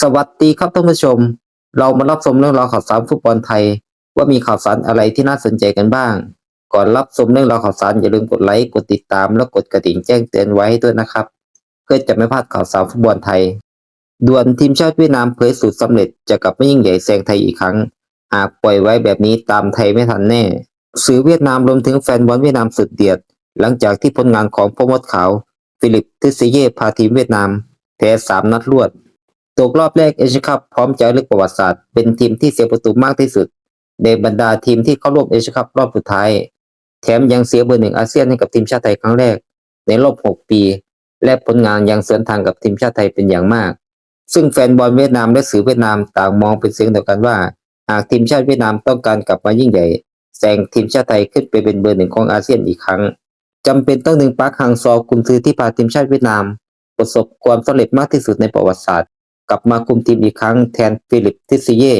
สวัสดีครับท่านผู้ชม เรามารับชมเรื่องราวข่าวสารฟุตบอลไทย ว่ามีข่าวสารอะไรที่น่าสนใจกันบ้าง ก่อนรับชมเรื่องราวข่าวสารอย่าลืมกดไลค์กดติดตามและกดกระดิ่งแจ้งเตือนไว้ให้ด้วยนะครับ เพื่อจะไม่พลาดข่าวสารฟุตบอลไทยด่วนทีมชาติเวียดนามเผยสูตรสำเร็จจะกลับไม่ยิ่งใหญ่แซงไทยอีกครั้งหากปล่อยไว้แบบนี้ตามไทยไม่ทันแน่ สื่อเวียดนามรวมถึงแฟนบอลเวียดนามสุดเดือด หลังจากที่ผลงานของพ่อมดขาว ฟิลิปทิสเย่พาทีมเวียดนามแพ้สามนัดรวด ตกรอบแรกเอเชียคัพพร้อมจะลึกประวัติศาสตร์เป็นทีมที่เสียประตูมากที่สุด ในบรรดาทีมที่เข้าร่วมเอเชียคัพรอบสุดท้าย แถมยังเสียเบอร์หนึ่งอาเซียนให้กับทีมชาติไทยครั้งแรก ในรอบ 6 ปี และผลงานยังสวนทางกับทีมชาติไทยเป็นอย่างมาก ซึ่งแฟนบอลเวียดนามและสื่อเวียดนามต่างมองเป็นเสียงเดียวกันว่า หากทีมชาติเวียดนามต้องการกลับมายิ่งใหญ่แซงทีมชาติไทยขึ้นไปเป็นเบอร์หนึ่งของอาเซียนอีกครั้งจำเป็นต้องดึงปาร์คฮังซอกุนซือที่พาทีมชาติเวียดนามประสบความสำเร็จมากที่สุดในประวัติศาสตร์ กลับมาคุมทีมอีกครั้งแทนฟิลิปทิสเย่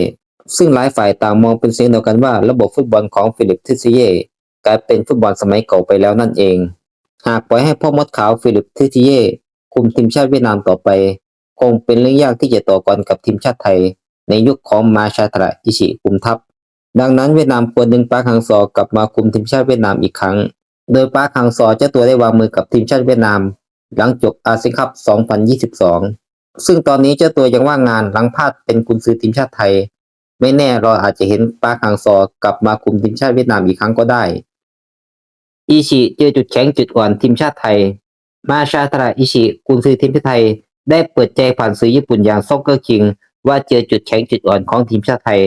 ซึ่งหลายฝ่ายต่างมองเป็นเสียงเดียวกันว่าระบบฟุตบอลของฟิลิปทิสเย่กลายเป็นฟุตบอลสมัยเก่าไปแล้วนั่นเอง หากปล่อยให้พ่อมดขาวฟิลิปทิสเย่คุมทีมชาติเวียดนามต่อไป คงเป็นเรื่องยากที่จะต่อกรกับทีมชาติไทย ในยุคของมาชาตระอิชิคุมทัพ ดังนั้นเวียดนามควรดึงปาร์คฮังซอกลับมาคุมทีมชาติเวียดนามอีกครั้ง โดยปาร์คฮังซอเจ้าตัวได้วางมือกับทีมชาติเวียดนาม หลังจบอาเซียนคัพ 2022 ซึ่งตอนนี้เจ้าตัวยังว่างงานหลังพลาดเป็นกุนซือทีมชาติไทย ไม่แน่เราอาจจะเห็นปาคังซอกลับมาคุมทีมชาติเวียดนามอีกครั้งก็ได้ อิชิเจอจุดแข็งจุดอ่อนทีมชาติไทย มาชาตระอิชิกุนซือทีมชาติไทย ได้เปิดใจผ่านสื่อญี่ปุ่นอย่างซ็อกเกอร์คิง ว่าเจอจุดแข็งจุดอ่อนของทีมชาติไทย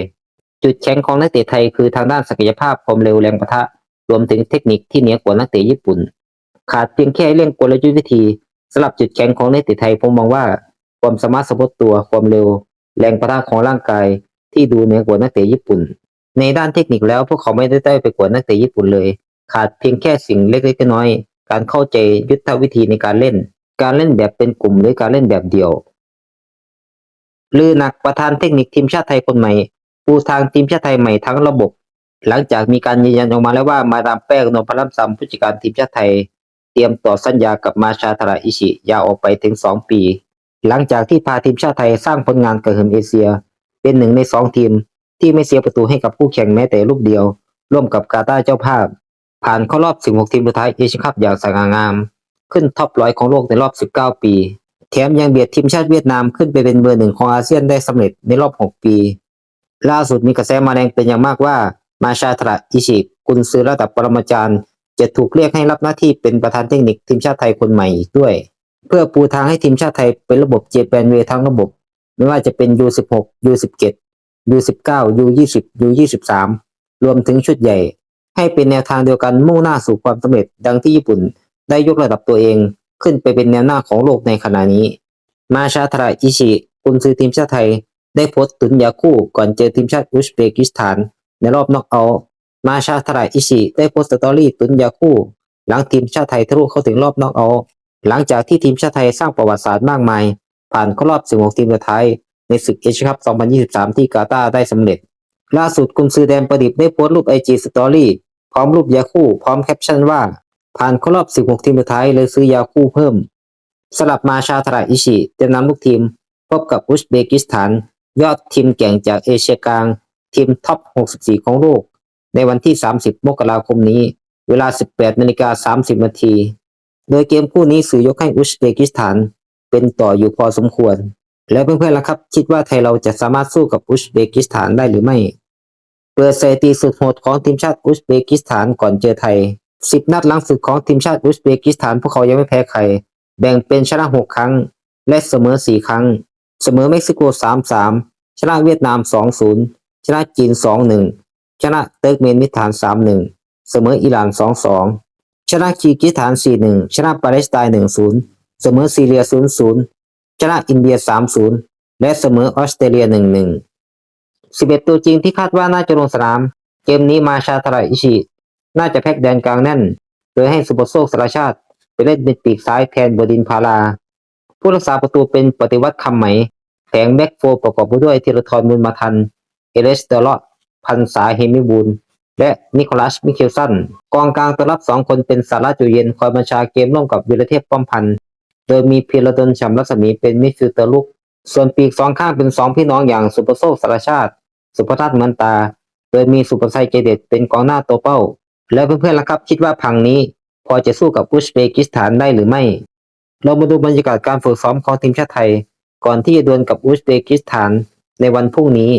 จุดแข็งของนักเตะไทยคือทางด้านศักยภาพความเร็วแรงปะทะรวมถึงเทคนิคที่เหนือกว่านักเตะญี่ปุ่น ขาดเพียงแค่เรื่องกลยุทธ์วิธีสำหรับจุดแข็งของนักเตะไทยผมมองว่า ความสามารถสมบตัวความเร็ว แรงประทะของร่างกายที่ดูเหนือกว่านักเตะญี่ปุ่น ในด้านเทคนิคแล้วพวกเขาไม่ได้ได้ไปกว่านักเตะญี่ปุ่นเลย ขาดเพียงแค่สิ่งเล็กๆน้อยๆการเข้าใจยุทธวิธีในการเล่น การเล่นแบบเป็นกลุ่มหรือการเล่นแบบเดี่ยวลือหนักประธานเทคนิคทีมชาติไทยคนใหม่ปูทางทีมชาติไทยใหม่ทั้งระบบ หลังจากมีการยืนยันออกมาแล้วว่ามาดามแป้งนพรัตน์ซัมผู้จัดการทีมชาติไทย เตรียมต่อสัญญากับมาชาทาราอิชิยาวออกไปถึง 2 ปี หลังจากที่พาทีมชาติไทยสร้างผลงานกระหึ่มเอเชีย เป็นหนึ่งในสองทีม ที่ไม่เสียประตูให้กับคู่แข่งแม้แต่ลูกเดียว ร่วมกับกาตาร์เจ้าภาพ ผ่านเข้ารอบ 16 ทีมสุดท้ายเอเชียนคัพอย่างสง่างาม ขึ้นท็อปร้อยของโลกในรอบ 19 ปี แถมยังเบียดทีมชาติเวียดนามขึ้นไปเป็นเบอร์หนึ่งของอาเซียนได้สำเร็จในรอบ 6 ปี ล่าสุดมีกระแสมาแรงเป็นอย่างมากว่ามาชาทระอิชิกุนซือระดับปรมาจารย์ จะถูกเรียกให้รับหน้าที่เป็นประธานเทคนิคทีมชาติไทยคนใหม่อีกด้วย เพื่อปูทางให้ทีมชาติไทยเป็นระบบเจแปนเวทั้งระบบ ไม่ว่าจะเป็น U16 U17 U19 U20 U23 รวมถึงชุดใหญ่ ให้เป็นแนวทางเดียวกันมุ่งหน้าสู่ความสำเร็จดังที่ญี่ปุ่นได้ยกระดับตัวเองขึ้นไปเป็นแนวหน้าของโลกในขณะนี้ มาชาทระอิชิกุนซือทีมชาติไทย ได้โพสต์ตุนยาคู่ก่อนเจอทีมชาติอุซเบกิสถาน ในรอบน็อกเอาท์มาชาทระอิชิได้โพสต์สตอรี่ตุนยาคู่ หลังทีมชาติไทยทะลุเข้าถึงรอบน็อกเอาท์ หลังจากที่ทีมชาติไทยสร้างประวัติศาสตร์มากมาย ผ่านเข้ารอบ 16 ทีมสุดท้าย ในศึกเอเชียคัพ 2023 ที่กาตาร์ได้สำเร็จ ล่าสุดกุนซือแดนประดิษฐ์ได้โพสต์รูปไอจีสตอรี่พร้อมรูปยาคู่พร้อมแคปชั่นว่า ผ่านเข้ารอบ 16 ทีมสุดท้ายเลยซื้อยาคู่เพิ่ม สลับมาชาทระอิชิเตรียมนำลูกทีม พบกับอุซเบกิสถาน ยอดทีมแก่งจากเอเชียกลาง ทีมท็อป 64 ของโลก ในวันที่ 30 มกราคมนี้ เวลา 18นาฬิกา30นาที โดยเกมคู่นี้สื่อยกให้อุซเบกิสถาน เป็นต่ออยู่พอสมควร แล้วเพื่อนๆล่ะครับ คิดว่าไทยเราจะสามารถสู้กับอุซเบกิสถานได้หรือไม่ เปิดสถิติสุดโหดของทีมชาติอุซเบกิสถานก่อนเจอไทย 10 นัดหลังสุดของทีมชาติอุซเบกิสถานพวกเขายังไม่แพ้ใคร แบ่งเป็นชนะ 6 ครั้ง และเสมอ 4 ครั้ง เสมอเม็กซิโก 3-3 ชนะเวียดนาม 2-0 ชนะจีน 2-1 ชนะเติร์กเมนิสถาน 3-1 เสมออิหร่าน 2-2 ชนะคีกิสถาน 4-1 ชนะปาเลสไตน์ 1-0 เสมอซีเรีย 0-0 ชนะอินเดีย 3-0 และเสมอออสเตรเลีย 1-1 11 ตัวจริงที่คาดว่าน่าจะลงสนาม เกมนี้มาชาทาราอิชิ น่าจะแพ็กแดนกลางแน่น โดยให้สุปโชคสารชาติ ไปเล่นเป็นปีกซ้ายแทนบดินพารา ผู้รักษาประตูเป็นปฏิวัติคำไหมแผงแบ็กโฟร์ประกอบไปด้วยธีรทรบุญมาทัน เอเลสเตอร์ลอดพันษาเฮมิบูล และนิโคลัสมิเคลสันกองกลางตัวรับสองคนเป็นสาราจูเย็นคอยบัญชาเกมร่วมกับวิรเทพป้อมพันธ์โดยมีพีระดลฉ่ำรัศมีเป็นมิดฟิลเตอร์ลุกส่วนปีกสองข้างเป็นสองพี่น้องอย่างสุปโซสารชาติ สุภทัศน์มือนตา โดยมีสุประชัยใจเด็ดเป็นกองหน้าตัวเป้า แล้วเพื่อนๆล่ะครับคิดว่าพังนี้ พอจะสู้กับอุซเบกิสถานได้หรือไม่ เรามาดูบรรยากาศการฝึกซ้อมของทีมชาติไทย ก่อนที่จะดวลกับอุซเบกิสถานในวันพรุ่งนี้